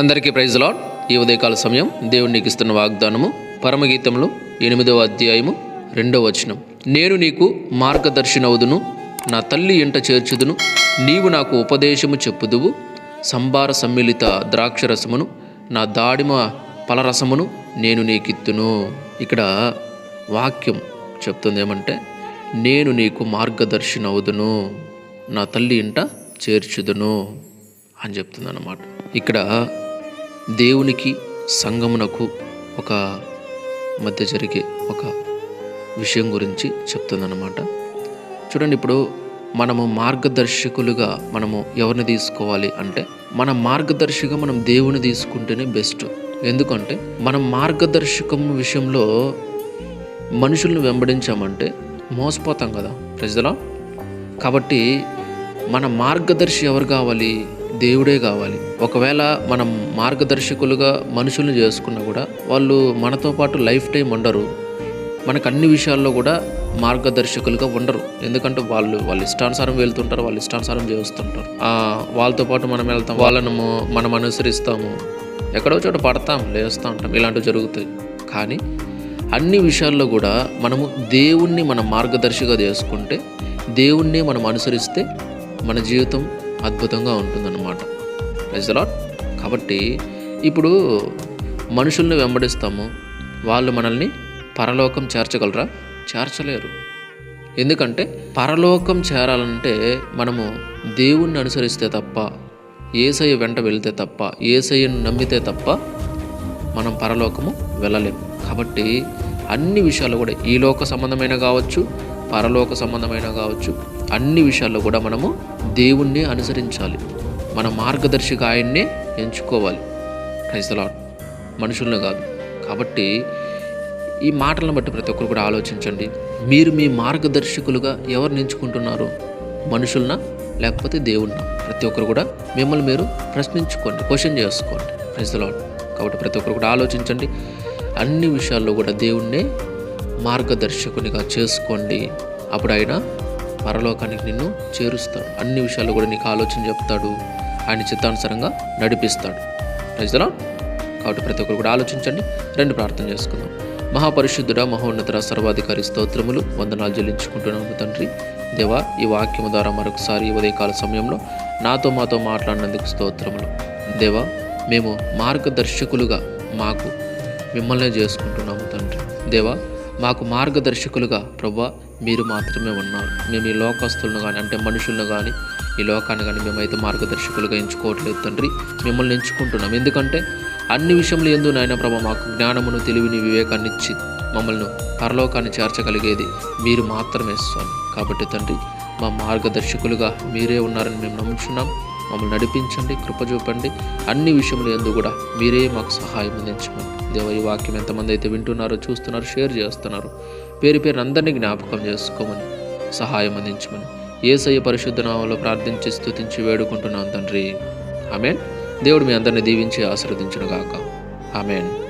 అందరికీ praise lord. ఈ ఉదయకాల సమయం దేవునికి ఇస్తున్న వాగ్దానము పరమగీతంలో ఎనిమిదవ అధ్యాయము రెండవ వచనం. నేను నీకు మార్గదర్శనవుదును నా తల్లి ఇంట చేర్చుదును నీవు నాకు ఉపదేశము చెప్పుదువు సంభార సమ్మిళిత ద్రాక్షరసమును నా దాడిమ పలరసమును నేను నీకిత్తును. ఇక్కడ వాక్యం చెప్తుంది ఏమంటే నేను నీకు మార్గదర్శనవుదును నా తల్లి ఇంట చేర్చుదును అని చెప్తుంది అన్నమాట ఇక్కడ దేవునికి సంగమునకు ఒక మధ్య జరిగే ఒక విషయం గురించి చెప్తుందన్నమాట. చూడండి ఇప్పుడు మనము మార్గదర్శకులుగా మనము ఎవరిని తీసుకోవాలి అంటే మన మార్గదర్శిగా మనం దేవుని తీసుకుంటేనే బెస్ట్. ఎందుకంటే మనం మార్గదర్శకం విషయంలో మనుషులను వెంబడించామంటే మోసపోతాం కదా. ప్రజలా కాబట్టి మన మార్గదర్శి ఎవరు కావాలి? దేవుడే కావాలి. ఒకవేళ మనం మార్గదర్శకులుగా మనుషుల్ని చేసుకున్నా కూడా వాళ్ళు మనతో పాటు లైఫ్ టైం ఉండరు. మనకు అన్ని విషయాల్లో కూడా మార్గదర్శకులుగా ఉండరు. ఎందుకంటే వాళ్ళు వాళ్ళ ఇష్టానుసారం వెళ్తుంటారు వాళ్ళ ఇష్టానుసారం చేస్తుంటారు. వాళ్ళతో పాటు మనం వెళ్తాం వాళ్ళను మనం అనుసరిస్తాము. ఎక్కడో చోట పడతాం లేస్తూ ఉంటాం ఇలాంటివి జరుగుతాయి. కానీ అన్ని విషయాల్లో కూడా మనము దేవుణ్ణి మన మార్గదర్శిగా చేసుకుంటే దేవుణ్ణి మనం అనుసరిస్తే మన జీవితం అద్భుతంగా ఉంటుందన్నమాట. లాట్ కాబట్టి ఇప్పుడు మనుషుల్ని వెంబడిస్తాము. వాళ్ళు మనల్ని పరలోకం చేర్చగలరా? చేర్చలేరు. ఎందుకంటే పరలోకం చేరాలంటే మనము దేవుణ్ణి అనుసరిస్తే తప్ప ఏసయ్య వెంట వెళితే తప్ప ఏసయ్యను నమ్మితే తప్ప మనం పరలోకము వెళ్ళలేము. కాబట్టి అన్ని విషయాలు కూడా ఈ లోక సంబంధమైన కావచ్చు పరలోక సంబంధమైన కావచ్చు అన్ని విషయాల్లో కూడా మనము దేవుణ్ణి అనుసరించాలి. మన మార్గదర్శిగా ఆయన్నే ఎంచుకోవాలి. క్రైస్తలాడ్ మనుషులను కాదు. కాబట్టి ఈ మాటలను బట్టి ప్రతి ఒక్కరు కూడా ఆలోచించండి. మీరు మీ మార్గదర్శకులుగా ఎవరు ఎంచుకుంటున్నారు? మనుషులనా? లేకపోతే దేవుణ్ణా? ప్రతి ఒక్కరు కూడా మిమ్మల్ని మీరు ప్రశ్నించుకోండి. క్వశ్చన్ చేసుకోండి. ప్రజలాడ్ కాబట్టి ప్రతి ఒక్కరు కూడా ఆలోచించండి. అన్ని విషయాల్లో కూడా దేవుణ్ణే మార్గదర్శకునిగా చేసుకోండి. అప్పుడు ఆయన పరలోకానికి నిన్ను చేరుస్తాడు. అన్ని విషయాలు కూడా నీకు ఆలోచన చెప్తాడు. ఆయన చిత్తానుసారంగా నడిపిస్తాడు. ప్రజలా కాబట్టి ప్రతి ఒక్కరు కూడా ఆలోచించండి. రెండు ప్రార్థన చేసుకుందాం. మహాపరిశుద్ధుడ మహోన్నతుడ సర్వాధికారి స్తోత్రములు వందనాలు చెల్లించుకుంటున్నాము తండ్రి. దేవా ఈ వాక్యము ద్వారా మరొకసారి ఉదయకాల సమయంలో నాతో మాతో మాట్లాడినందుకు స్తోత్రములు. దేవా మేము మార్గదర్శకులుగా మాకు మిమ్మల్నే చేసుకుంటున్నాము తండ్రి. దేవా మాకు మార్గదర్శకులుగా ప్రభా మీరు మాత్రమే ఉన్నారు. మేము ఈ లోకస్తులను కానీ అంటే మనుషులను కానీ ఈ లోకాన్ని కానీ మేమైతే మార్గదర్శకులుగా ఎంచుకోవట్లేదు తండ్రి. మిమ్మల్ని ఎంచుకుంటున్నాం. ఎందుకంటే అన్ని విషయంలో ఎందు నాయన ప్రభా మాకు జ్ఞానమును తెలివిని వివేకాన్ని ఇచ్చి మమ్మల్ని పరలోకాన్ని చేర్చగలిగేది మీరు మాత్రమే స్వామి. కాబట్టి తండ్రి మా మార్గదర్శకులుగా మీరే ఉన్నారని మేము నమ్ముచున్నాం. మమ్మల్ని నడిపించండి కృప చూపండి. అన్ని విషయంలో ఎందు కూడా మీరే మాకు సహాయం అందించమని దేవ ఈ వాక్యం ఎంతమంది అయితే వింటున్నారో చూస్తున్నారో షేర్ చేస్తున్నారు. పేరు పేరు అందరినీ జ్ఞాపకం చేసుకోమని సహాయం అందించమని ఏసయ్య పరిశుద్ధ నామంలో ప్రార్థించి స్థుతించి వేడుకుంటున్నాం తండ్రి. ఆమెన్. దేవుడు మీ అందరిని దీవించి ఆశీర్వదించునుగాక. ఆమెన్.